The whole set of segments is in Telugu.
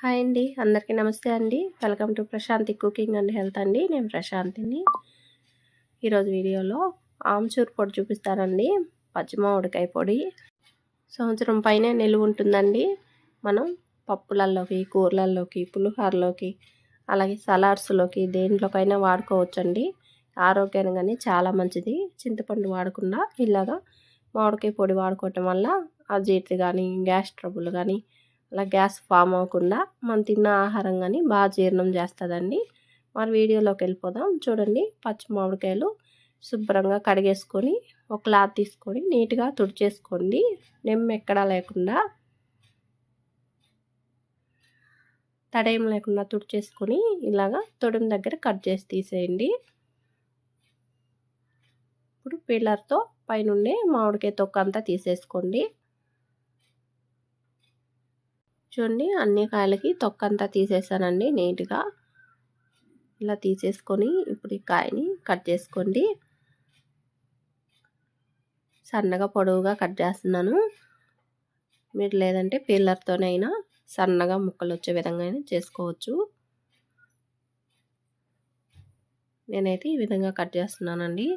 హాయ్ అండి. అందరికీ నమస్తే అండి. Welcome to Prashanti cooking and health అండి. నేను ప్రశాంతిని. ఈరోజు వీడియోలో ఆమ్చూర్ పొడి చూపిస్తారండి పచ్చిమామిడికాయ పొడి. సంవత్సరం పైనే నిలువ ఉంటుందండి. మనం పప్పులల్లోకి కూరలల్లోకి పులిహోరలోకి అలాగే సలాడ్స్లోకి దేంట్లోకైనా వాడుకోవచ్చండి. ఆరోగ్యానికి కానీ చాలా మంచిది. చింతపండు వాడకుండా ఇలాగా మామిడికాయ పొడి వాడుకోవటం వల్ల అజీర్తి కానీ గ్యాస్ ట్రబుల్ కానీ అలా గ్యాస్ ఫామ్ అవ్వకుండా మనం తిన్న ఆహారం కానీ బాగా జీర్ణం చేస్తుందండి. మరి వీడియోలోకి వెళ్ళిపోదాం. చూడండి పచ్చి మామిడికాయలు శుభ్రంగా కడిగేసుకొని ఒక క్లాత్ తీసుకొని నీట్గా తుడిచేసుకోండి. నెమ్మ ఎక్కడా లేకుండా తడేం లేకుండా తుడిచేసుకొని ఇలాగా తొడిం దగ్గర కట్ చేసి తీసేయండి. ఇప్పుడు పిల్లర్తో పైనుండే మామిడికాయ తొక్క అంతా తీసేసుకోండి. చూడండి అన్ని కాయలకి తొక్క అంతా తీసేసానండి నీట్గా. ఇలా తీసేసుకొని ఇప్పుడు ఈ కాయని కట్ చేసుకోండి. సన్నగా పొడవుగా కట్ చేస్తున్నాను. మీరు లేదంటే పీలర్తోనైనా సన్నగా ముక్కలు వచ్చే విధంగా అయినా చేసుకోవచ్చు. నేనైతే ఈ విధంగా కట్ చేస్తున్నానండి.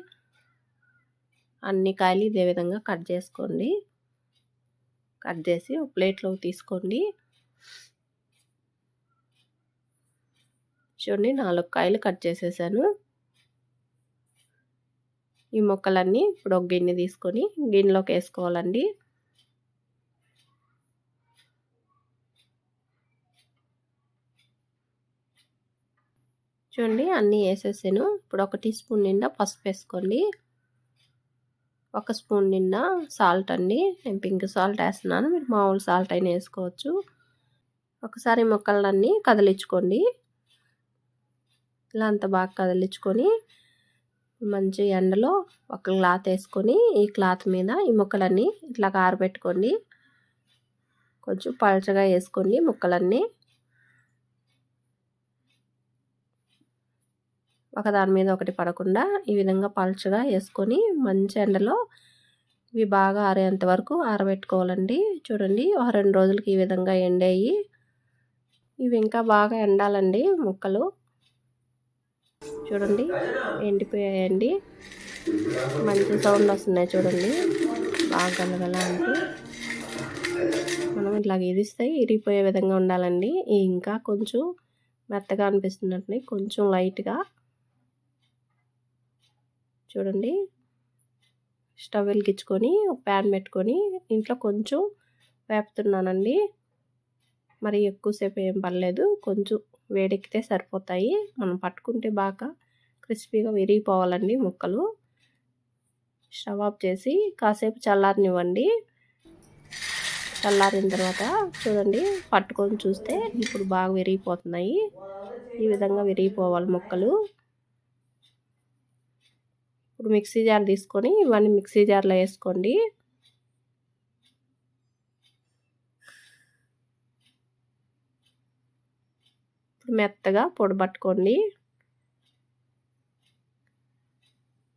అన్ని కాయలు ఇదే విధంగా కట్ చేసుకోండి. కట్ చేసి ఒక ప్లేట్లో తీసుకోండి. చూడండి నాలుగు కాయలు కట్ చేసేసాను. ఈ మొక్కలన్నీ ఇప్పుడు ఒక గిన్నె తీసుకొని గిన్నెలోకి వేసుకోవాలండి. చూడండి అన్నీ వేసేసాను. ఇప్పుడు ఒక టీ స్పూన్ నిండా పసుపు వేసుకోండి. ఒక స్పూన్ నిండా సాల్ట్ అండి. నేను పింక్ సాల్ట్ వేస్తున్నాను. మీరు మామూలు సాల్ట్ అయినా వేసుకోవచ్చు. ఒకసారి మొక్కలన్నీ కదిలించుకోండి. ఇలా అంత బాగా కదిలించుకొని మంచి ఎండలో ఒక క్లాత్ వేసుకొని ఈ క్లాత్ మీద ఈ ముక్కలన్నీ ఇట్లా ఆరబెట్టుకోండి కొంచెం పలచగా వేసుకోండి ముక్కలన్నీ. ఒకదాని మీద ఒకటి పడకుండా ఈ విధంగా పలచగా వేసుకొని మంచి ఎండలో ఇవి బాగా ఆరేంత వరకు ఆరబెట్టుకోవాలండి. చూడండి ఒక రెండు రోజులకి ఈ విధంగా ఎండాయి ఇవి ఇంకా బాగా ఎండాలండి ముక్కలు. చూడండి ఎండిపోయాయండి. మంచి సౌండ్ వస్తున్నాయి చూడండి. బాగా గలగల అంటే. మనం ఇట్లా ఇరిస్తే ఇరిగిపోయే విధంగా ఉండాలండి. ఇంకా కొంచెం మెత్తగా అనిపిస్తున్నట్టు కొంచెం లైట్గా చూడండి. స్టవ్ వెలిగించుకొని ప్యాన్ పెట్టుకొని ఇంట్లో కొంచెం వేపుతున్నానండి. మరి ఎక్కువసేపు ఏం పర్లేదు కొంచెం వేడెక్కితే సరిపోతాయి. మనం పట్టుకుంటే బాగా క్రిస్పీగా విరిగిపోవాలండి ముక్కలు. స్టవ్ ఆఫ్ చేసి కాసేపు చల్లారనివ్వండి. చల్లారిన తర్వాత చూడండి పట్టుకొని చూస్తే ఇప్పుడు బాగా విరిగిపోతున్నాయి. ఈ విధంగా విరిగిపోవాలి ముక్కలు. ఇప్పుడు మిక్సీ జార్ తీసుకొని ఇవన్నీ మిక్సీ జార్లో వేసుకోండి. మెత్తగా పొడి పట్టుకోండి.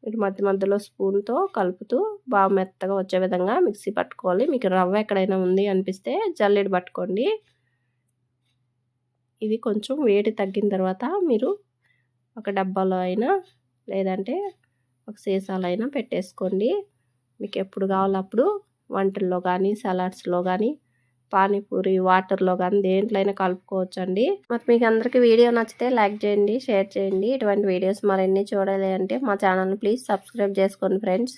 మీరు మధ్య మధ్యలో స్పూన్తో కలుపుతూ బాగా మెత్తగా వచ్చే విధంగా మిక్సీ పట్టుకోవాలి. మీకు రవ్వ ఎక్కడైనా ఉంది అనిపిస్తే జల్లెడ పట్టుకోండి. ఇది కొంచెం వేడి తగ్గిన తర్వాత మీరు ఒక డబ్బాలో అయినా లేదంటే ఒక సీసాలైనా పెట్టేసుకోండి. మీకు ఎప్పుడు కావాలో అప్పుడు వంటల్లో కానీ సలాడ్స్లో కానీ పానీపూరి వాటర్లో కానీ దేంట్లో అయినా కలుపుకోవచ్చు అండి మరి మీకు అందరికీ వీడియో నచ్చితే లైక్ చేయండి షేర్ చేయండి. ఇటువంటి వీడియోస్ మరిన్ని చూడాలి అంటే మా ఛానల్ని ప్లీజ్ సబ్స్క్రైబ్ చేసుకోండి ఫ్రెండ్స్.